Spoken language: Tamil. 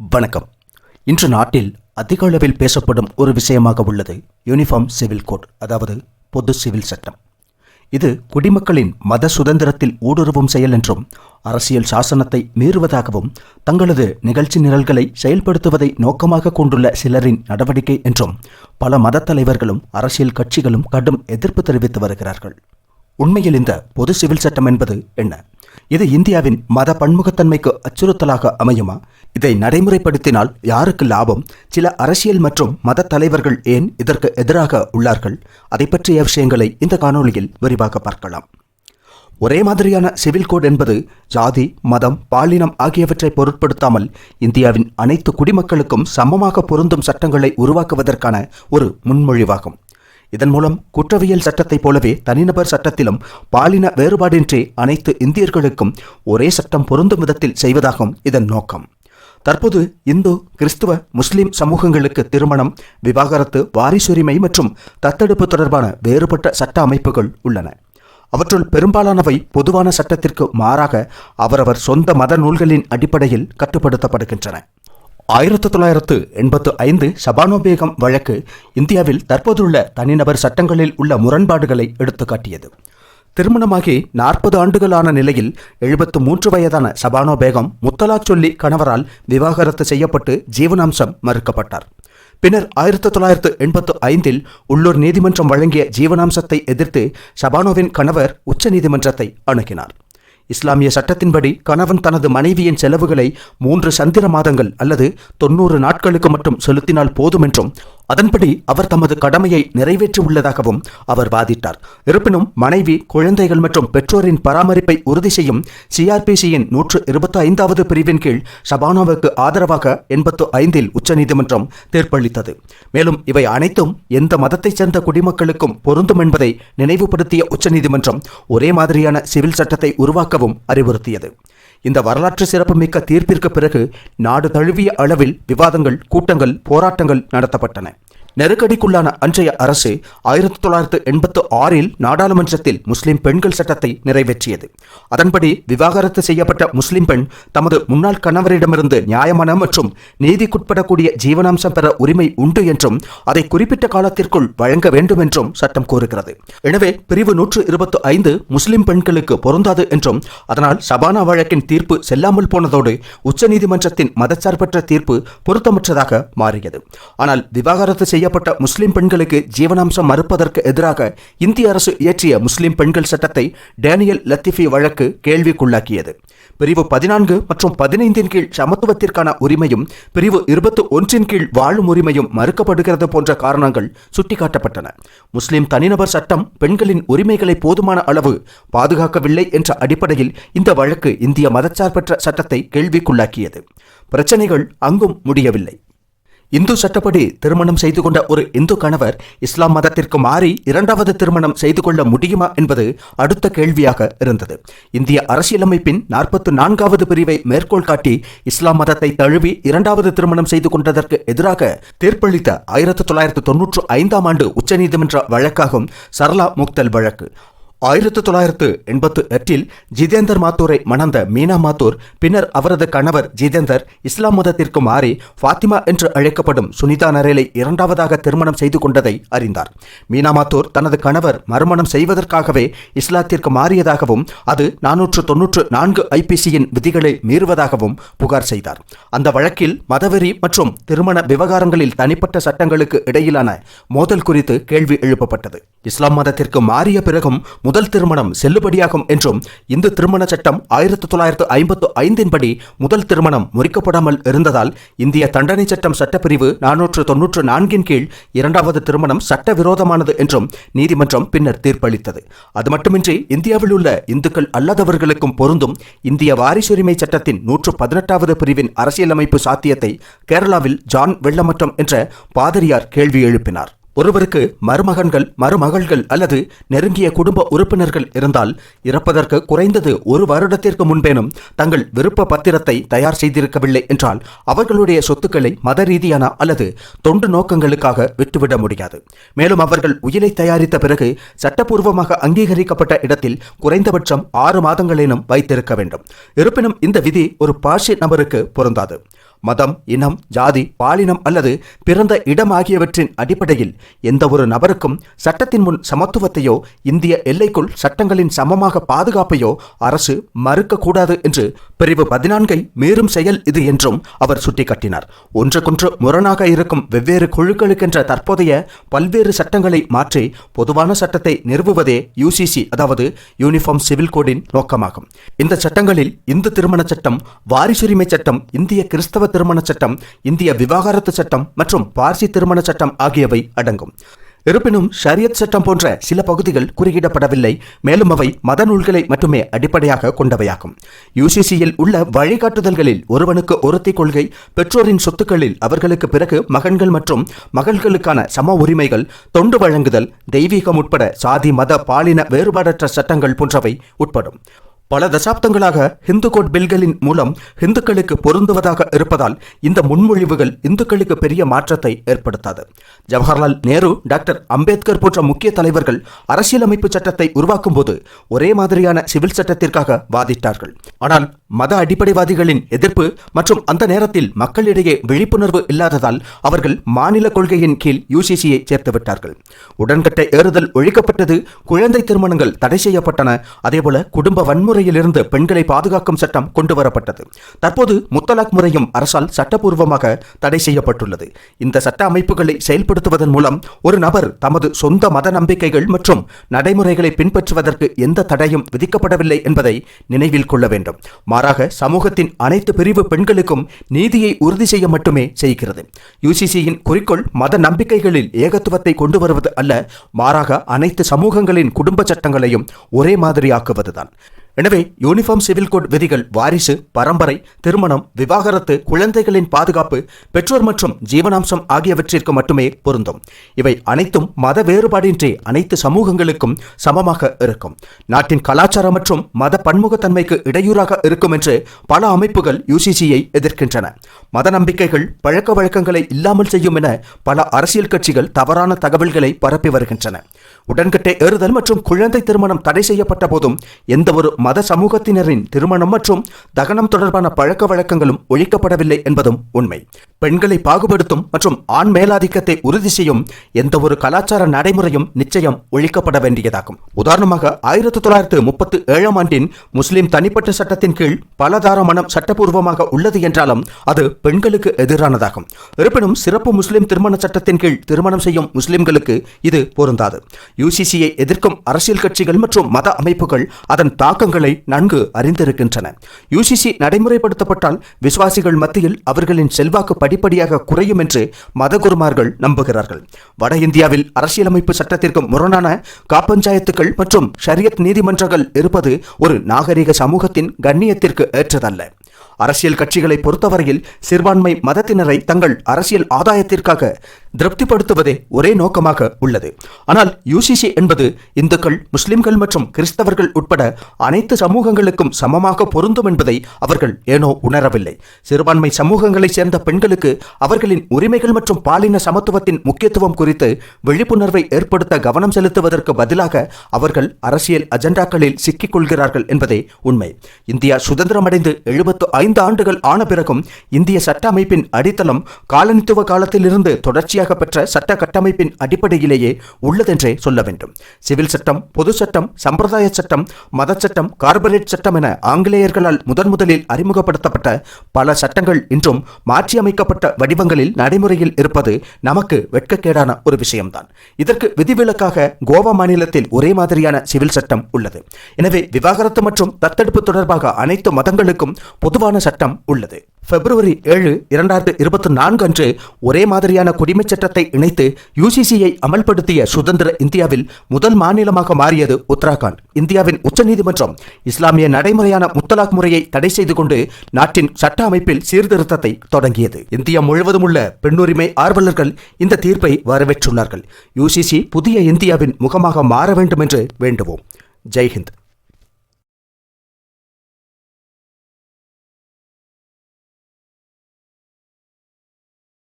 வணக்கம். இன்று நாட்டில் அதிக அளவில் பேசப்படும் ஒரு விஷயமாக உள்ளது யூனிஃபார்ம் சிவில் கோட் அதாவது பொது சிவில் சட்டம். இது குடிமக்களின் மத சுதந்திரத்தில் ஊடுருவும் செயல் என்றும் அரசியல் சாசனத்தை மீறுவதாகவும் தங்களது நிகழ்ச்சி நிரல்களை செயல்படுத்துவதை நோக்கமாக கொண்டுள்ள சிலரின் நடவடிக்கை என்றும் பல மத தலைவர்களும் அரசியல் கட்சிகளும் கடும் எதிர்ப்பு தெரிவித்து வருகிறார்கள். உண்மையில் இந்த பொது சிவில் சட்டம் என்பது என்ன? இது இந்தியாவின் மத பன்முகத்தன்மைக்கு அச்சுறுத்தலாக அமையுமா? இதை நடைமுறைப்படுத்தினால் யாருக்கு லாபம்? சில அரசியல் மற்றும் மத தலைவர்கள் ஏன் இதற்கு எதிராக உள்ளார்கள்? அதை பற்றிய விஷயங்களை இந்த காணொளியில் விரிவாக பார்க்கலாம். ஒரே மாதிரியான சிவில் கோட் என்பது ஜாதி மதம் பாலினம் ஆகியவற்றை பொருட்படுத்தாமல் இந்தியாவின் அனைத்து குடிமக்களுக்கும் சமமாக பொருந்தும் சட்டங்களை உருவாக்குவதற்கான ஒரு முன்மொழிவாகும். இதன் மூலம் குற்றவியல் சட்டத்தைப் போலவே தனிநபர் சட்டத்திலும் பாலின வேறுபாடின்றி அனைத்து இந்தியர்களுக்கும் ஒரே சட்டம் பொருந்தும் விதத்தில் செய்வதாகும் இதன் நோக்கம். தற்போது இந்து கிறிஸ்துவ முஸ்லிம் சமூகங்களுக்கு திருமணம் விவாகரத்து வாரிசுரிமை மற்றும் தத்தெடுப்பு தொடர்பான வேறுபட்ட சட்ட அமைப்புகள் உள்ளன. அவற்றுள் பெரும்பாலானவை பொதுவான சட்டத்திற்கு மாறாக அவரவர் சொந்த மத நூல்களின் அடிப்படையில் கட்டுப்படுத்தப்படுகின்றன. ஆயிரத்து தொள்ளாயிரத்து எண்பத்து ஐந்து சபானோ பேகம் வழக்கு இந்தியாவில் தற்போதுள்ள தனிநபர் சட்டங்களில் உள்ள முரண்பாடுகளை எடுத்துக்காட்டியது. திருமணமாகி நாற்பது ஆண்டுகளான நிலையில் எழுபத்து மூன்று வயதான சபானோ பேகம் முத்தலாக் சொல்லி கணவரால் விவாகரத்து செய்யப்பட்டு ஜீவனாம்சம் மறுக்கப்பட்டார். பின்னர் ஆயிரத்தி தொள்ளாயிரத்து எண்பத்து ஐந்தில் உள்ளூர் நீதிமன்றம் வழங்கிய ஜீவனாம்சத்தை எதிர்த்து ஷபானோவின் கணவர் உச்சநீதிமன்றத்தை அணுகினார். இஸ்லாமிய சட்டத்தின்படி கணவன் தனது மனைவியின் செலவுகளை மூன்று சந்திர மாதங்கள் அல்லது தொன்னூறு நாட்களுக்கு மட்டும் செலுத்தினால் போதும் என்றும் அதன்படி அவர் தமது கடமையை நிறைவேற்றியுள்ளதாகவும் அவர் வாதிட்டார். இருப்பினும் மனைவி குழந்தைகள் மற்றும் பெற்றோரின் பராமரிப்பை உறுதி செய்யும் சிஆர்பிசியின் நூற்று இருபத்தி ஐந்தாவது பிரிவின் கீழ் ஷபானோவுக்கு ஆதரவாக எண்பத்து ஐந்தில் உச்சநீதிமன்றம் தீர்ப்பளித்தது. மேலும் இவை அனைத்தும் எந்த மதத்தைச் சேர்ந்த குடிமக்களுக்கும் பொருந்தும் என்பதை நினைவுபடுத்திய உச்சநீதிமன்றம் ஒரே மாதிரியான சிவில் சட்டத்தை உருவாக்கவும் அறிவுறுத்தியது. இந்த வரலாற்று சிறப்புமிக்க தீர்ப்பிற்கு பிறகு நாடு தழுவிய அளவில் விவாதங்கள் கூட்டங்கள் போராட்டங்கள் நடத்தப்பட்டன. நெருக்கடிக்குள்ளான அன்றைய அரசு ஆயிரத்தி தொள்ளாயிரத்து எண்பத்து ஆறில் நாடாளுமன்றத்தில் முஸ்லிம் பெண்கள் சட்டத்தை நிறைவேற்றியது. அதன்படி விவாகரத்து செய்யப்பட்ட முஸ்லிம் பெண் தமது முன்னாள் கணவரிடமிருந்து நியாயமான மற்றும் நீதிக்குட்படக்கூடிய ஜீவனாம்சம் பெற உரிமை உண்டு என்றும் அதை குறிப்பிட்ட காலத்திற்குள் வழங்க வேண்டும் என்றும் சட்டம் கூறுகிறது எனவே பிரிவு நூற்று இருபத்தி ஐந்து முஸ்லிம் பெண்களுக்கு பொருந்தாது என்றும் அதனால் சபானா வழக்கின் தீர்ப்பு செல்லாமல் போனதோடு உச்சநீதிமன்றத்தின் மதச்சார்பற்ற தீர்ப்பு பொருத்தமற்றதாக மாறியது. ஆனால் விவாகரத்து செய்ய செய்யப்பட்ட முஸ்லிம் பெண்களுக்கு ஜீவனாம்சம் மறுப்பதற்கு எதிராக இந்திய அரசு இயற்றிய முஸ்லிம் பெண்கள் சட்டத்தை டேனியல் லத்திஃபி வழக்கு கேள்விக்குள்ளாக்கியது. பிரிவு பதினான்கு மற்றும் பதினைந்தின் கீழ் சமத்துவத்திற்கான உரிமையும் பிரிவு இருபத்தி ஒன்றின் கீழ் வாழும் உரிமையும் மறுக்கப்படுகிறது போன்ற காரணங்கள் சுட்டிக்காட்டப்பட்டன. முஸ்லிம் தனிநபர் சட்டம் பெண்களின் உரிமைகளை போதுமான அளவு பாதுகாக்கவில்லை என்ற அடிப்படையில் இந்த வழக்கு இந்திய மதச்சார்பற்ற சட்டத்தை கேள்விக்குள்ளாக்கியது. பிரச்சனைகள் அங்கும் முடியவில்லை. இந்து சட்டப்படி திருமணம் செய்து கொண்ட ஒரு இந்து கணவர் இஸ்லாம் மதத்திற்கு மாறி இரண்டாவது திருமணம் செய்து கொள்ள முடியுமா என்பது அடுத்த கேள்வியாக இருந்தது. இந்திய அரசியலமைப்பின் நாற்பத்தி நான்காவது பிரிவை மேற்கோள் காட்டி இஸ்லாம் மதத்தை தழுவி இரண்டாவது திருமணம் செய்து கொண்டதற்கு எதிராக தீர்ப்பளித்த ஆயிரத்தி தொள்ளாயிரத்து தொன்னூற்று ஐந்தாம் ஆண்டு உச்சநீதிமன்ற வழக்காகும் சரளா முக்தல் வழக்கு. ஆயிரத்தி தொள்ளாயிரத்து எண்பத்து எட்டில் ஜிதேந்தர் மாத்தூரை மணந்த மீனா மாத்தூர் பின்னர் அவரது கணவர் ஜிதேந்தர் இஸ்லாம் மதத்திற்கு மாறி ஃபாத்திமா என்று அழைக்கப்படும் சுனிதா நரேலை இரண்டாவதாக திருமணம் செய்து கொண்டதை அறிந்தார். மீனா மாத்தூர் தனது கணவர் மறுமணம் செய்வதற்காகவே இஸ்லாத்திற்கு மாறியதாகவும் அது நானூற்று தொன்னூற்று நான்கு ஐபிசியின் விதிகளை மீறுவதாகவும் புகார் செய்தார். அந்த வழக்கில் மதவெறி மற்றும் திருமண விவகாரங்களில் தனிப்பட்ட சட்டங்களுக்கு இடையிலான மோதல் குறித்து கேள்வி எழுப்பப்பட்டது. இஸ்லாம் மதத்திற்கு மாறிய பிறகும் முதல் திருமணம் செல்லுபடியாகும் என்றும் இந்து திருமண சட்டம் ஆயிரத்தி தொள்ளாயிரத்து ஐம்பத்து ஐந்தின் படி முதல் திருமணம் முறிக்கப்படாமல் இருந்ததால் இந்திய தண்டனை சட்டம் சட்டப்பிரிவு நானூற்று தொன்னூற்று நான்கின் கீழ் இரண்டாவது திருமணம் சட்டவிரோதமானது என்றும் நீதிமன்றம் பின்னர் தீர்ப்பளித்தது. அது மட்டுமின்றி இந்தியாவில் உள்ள இந்துக்கள் அல்லாதவர்களுக்கும் பொருந்தும் இந்திய வாரிசுரிமை சட்டத்தின் நூற்று பதினெட்டாவது பிரிவின் அரசியலமைப்பு சாத்தியத்தை கேரளாவில் ஜான் வெள்ளமற்றம் என்ற பாதிரியார் கேள்வி எழுப்பினார். ஒருவருக்கு மருமகன்கள் மருமகள்கள் அல்லது நெருங்கிய குடும்ப உறுப்பினர்கள் இருந்தால் இறப்பதற்கு குறைந்தது ஒரு வருடத்திற்கு முன்பேனும் தங்கள் விருப்ப பத்திரத்தை தயார் செய்திருக்கவில்லை என்றால் அவர்களுடைய சொத்துக்களை மத ரீதியான அல்லது தொண்டு நோக்கங்களுக்காக விட்டுவிட முடியாது. மேலும் அவர்கள் உயிரை தயாரித்த பிறகு சட்டப்பூர்வமாக அங்கீகரிக்கப்பட்ட இடத்தில் குறைந்தபட்சம் ஆறு மாதங்களேனும் வைத்திருக்க வேண்டும். இருப்பினும் இந்த விதி ஒரு பாஷி நபருக்கு பொருந்தாது. மதம் இனம் ஜாதி பாலினம் அல்லது பிறந்த இடம் ஆகியவற்றின் அடிப்படையில் எந்த ஒரு நபருக்கும் சட்டத்தின் முன் சமத்துவத்தையோ இந்திய எல்லைக்குள் சட்டங்களின் சமமாக பாதுகாப்பையோ அரசு மறுக்கக்கூடாது என்று பிரிவு பதினான்கை மீறும் செயல் இது என்றும் அவர் சுட்டிக்காட்டினார். ஒன்றுக்கொன்று முரணாக இருக்கும் வெவ்வேறு குழுக்களுக்கென்ற தற்போதைய பல்வேறு சட்டங்களை மாற்றி பொதுவான சட்டத்தை நிறுவுவதே யூசிசி அதாவது யூனிஃபார்ம் சிவில் கோடின் நோக்கமாகும். இந்த சட்டங்களில் இந்து திருமண சட்டம் வாரிசுரிமை சட்டம் இந்திய கிறிஸ்தவ திருமண சட்டம் இந்திய விவாகரத்து சட்டம் மற்றும் பார்சி திருமண சட்டம் ஆகியவை அடங்கும். இருப்பினும் ஷரியத் சட்டம் போன்ற சில பகுதிகள் குறியிடப்படவில்லை மேலும் அவை மத நூல்களை மட்டுமே அடிப்படையாக கொண்டவையாகும். யுசிசியில் உள்ள வழிகாட்டுதல்களில் ஒருவனுக்கு ஒருத்தி கொள்கை பெற்றோரின் சொத்துக்களில் அவர்களுக்கு பிறகு மகன்கள் மற்றும் மகள்களுக்கான சம உரிமைகள் தொண்டு வழங்குதல் தெய்வீகம் உட்பட சாதி மத பாலின வேறுபாடற்ற சட்டங்கள் போன்றவை உட்படும். பல தசாப்தங்களாக ஹிந்து கோட் பில்களின் மூலம் இந்துக்களுக்கு பொருந்துவதாக இருப்பதால் இந்த முன்மொழிவுகள் இந்துக்களுக்கு பெரிய மாற்றத்தை ஏற்படுத்தாது. ஜவஹர்லால் நேரு டாக்டர் அம்பேத்கர் போன்ற முக்கிய தலைவர்கள் அரசியலமைப்பு சட்டத்தை உருவாக்கும் போது ஒரே மாதிரியான சிவில் சட்டத்திற்காக வாதிட்டார்கள். ஆனால் மத அடிப்படைவாதிகளின் எதிர்ப்பு மற்றும் அந்த நேரத்தில் மக்களிடையே விழிப்புணர்வு இல்லாததால் அவர்கள் மாநில கொள்கையின் கீழ் யூசிசியை சேர்த்துவிட்டார்கள். உடன்கட்டை ஏறுதல் ஒழிக்கப்பட்டது குழந்தை திருமணங்கள் தடை செய்யப்பட்டன. அதேபோல குடும்ப வன்முறையிலிருந்து பெண்களை பாதுகாக்கும் சட்டம் கொண்டு வரப்பட்டது தற்போது முத்தலாக் முறையும் அரசால் சட்டப்பூர்வமாக தடை செய்யப்பட்டுள்ளது. இந்த சட்ட அமைப்புகளை செயல்படுத்துவதன் மூலம் ஒரு நபர் தமது சொந்த மத நம்பிக்கைகள் மற்றும் நடைமுறைகளை பின்பற்றுவதற்கு எந்த தடையும் விதிக்கப்படவில்லை என்பதை நினைவில் கொள்ள வேண்டும். மாறாக சமூகத்தின் அனைத்து பிரிவு பெண்களுக்கும் நீதியை உறுதி செய்ய மட்டுமே செய்கிறது. யுசிசியின் குறிக்கோள் மத நம்பிக்கைகளில் ஏகத்துவத்தை கொண்டு வருவது அல்ல மாறாக அனைத்து சமூகங்களின் குடும்ப சட்டங்களையும் ஒரே மாதிரியாக்குவதுதான். எனவே யூனிஃபார்ம் சிவில் கோட் விதிகள் வாரிசு பரம்பரை திருமணம் விவாகரத்து குழந்தைகளின் பாதுகாப்பு பெற்றோர் மற்றும் ஜீவனாம்சம் ஆகியவற்றிற்கு மட்டுமே பொருந்தும். இவை அனைத்தும் மத வேறுபாடின்றி அனைத்து சமூகங்களுக்கும் சமமாக இருக்கும். நாட்டின் கலாச்சாரம் மற்றும் மத பன்முகத்தன்மைக்கு இடையூறாக இருக்கும் என்று பல அமைப்புகள் யுசிசியை எதிர்க்கின்றன. மத நம்பிக்கைகள் பழக்க வழக்கங்களை இல்லாமல் செய்யும் என பல அரசியல் கட்சிகள் தவறான தகவல்களை பரப்பி வருகின்றன. உடன்கட்டை ஏறுதல் மற்றும் குழந்தை திருமணம் தடை செய்யப்பட்ட போதும் எந்தவொரு மத சமூகத்தினரின் திருமணம் மற்றும் தகனம் தொடர்பான பழக்க வழக்கங்களும் ஒழிக்கப்படவில்லை என்பதும் உண்மை. பெண்களை பாகுபடுத்தும் மற்றும் ஆண் மேலாதிக்கத்தை உறுதி செய்யும் எந்தவொரு கலாச்சார நடைமுறையும் நிச்சயம் ஒழிக்கப்பட வேண்டியதாகும். உதாரணமாக ஆயிரத்தி தொள்ளாயிரத்து முப்பத்தி ஏழாம் ஆண்டின் முஸ்லிம் தனிப்பட்ட சட்டத்தின் கீழ் பலதார மனம் சட்டபூர்வமாக உள்ளது என்றாலும் அது பெண்களுக்கு எதிரானதாகும். இருப்பினும் சிறப்பு முஸ்லிம் திருமண சட்டத்தின் கீழ் திருமணம் செய்யும் முஸ்லிம்களுக்கு இது பொருந்தாது. யுசிசியை எதிர்க்கும் அரசியல் கட்சிகள் மற்றும் மத அமைப்புகள் அதன் தாக்கங்களை நன்கு அறிந்திருக்கின்றன. யுசிசி நடைமுறைப்படுத்தப்பட்டால் விசுவாசிகள் மத்தியில் அவர்களின் செல்வாக்கு படிப்படியாக குறையும் என்று மதகுருமார்கள் நம்புகிறார்கள். வட இந்தியாவில் அரசியலமைப்பு சட்டத்திற்கு முரணான காப்பஞ்சாயத்துகள் மற்றும் ஷரியத் நீதிமன்றங்கள் இருப்பது ஒரு நாகரிக சமூகத்தின் கண்ணியத்திற்கு ஏற்றதல்ல. அரசியல் கட்சிகளை பொறுத்தவரையில் சிறுபான்மை மதத்தினரை தங்கள் அரசியல் ஆதாயத்திற்காக திருப்திப்படுத்துவதே ஒரே நோக்கமாக உள்ளது. ஆனால் யூசிசி என்பது இந்துக்கள் முஸ்லிம்கள் மற்றும் கிறிஸ்தவர்கள் உட்பட அனைத்து சமூகங்களுக்கும் சமமாக பொருந்தும் என்பதை அவர்கள் ஏனோ உணரவில்லை. சிறுபான்மை சமூகங்களைச் சேர்ந்த பெண்களுக்கு அவர்களின் உரிமைகள் மற்றும் பாலின சமத்துவத்தின் முக்கியத்துவம் குறித்து விழிப்புணர்வை ஏற்படுத்த கவனம் செலுத்துவதற்கு பதிலாக அவர்கள் அரசியல் அஜெண்டாக்களில் சிக்கிக் கொள்கிறார்கள் என்பதே உண்மை. இந்தியா சுதந்திரமடைந்து எழுபத்து ஐந்து ஆண்டுகள் ஆன பிறகும் இந்திய சட்ட அமைப்பின் அடித்தளம் காலனித்துவ காலத்திலிருந்து தொடர்ச்சியாக பெற்ற சட்ட கட்டமைப்பின் அடிப்படையிலேயே உள்ளதென்றே சொல்ல வேண்டும். சிவில் சட்டம் பொது சட்டம் சம்பிரதாய சட்டம் மத சட்டம் கார்பரேட் சட்டம் என ஆங்கிலேயர்களால் முதன் முதலில் அறிமுகப்படுத்தப்பட்ட பல சட்டங்கள் இன்றும் மாற்றியமைக்கப்பட்ட வடிவங்களில் நடைமுறையில் இருப்பது நமக்கு வெட்கக்கேடான ஒரு விஷயம்தான். இதற்கு விதிவிலக்காக கோவா மாநிலத்தில் ஒரே மாதிரியான சிவில் சட்டம் உள்ளது. எனவே விவாகரத்து மற்றும் தத்தெடுப்பு தொடர்பாக அனைத்து மதங்களுக்கும் பொதுவான சட்டம் உள்ளது. பிப்ரவரி ஏழு இரண்டாயிரத்து இருபத்தி நான்கு அன்று ஒரே மாதிரியான குடிமைச் சட்டத்தை இணைத்து யுசிசியை அமல்படுத்திய சுதந்திர இந்தியாவில் முதல் மாநிலமாக மாறியது உத்தராகண்ட். இந்தியாவின் உச்சநீதிமன்றம் இஸ்லாமிய நடைமுறையான முத்தலாக் முறையை தடை செய்து கொண்டு நாட்டின் சட்ட அமைப்பில் சீர்திருத்தத்தை தொடங்கியது. இந்தியா முழுவதும் உள்ள பெண்ணுரிமை ஆர்வலர்கள் இந்த தீர்ப்பை வரவேற்றுள்ளார்கள். யுசிசி புதிய இந்தியாவின் முகமாக மாற வேண்டும் என்று வேண்டுவோம். ஜெய்ஹிந்த்.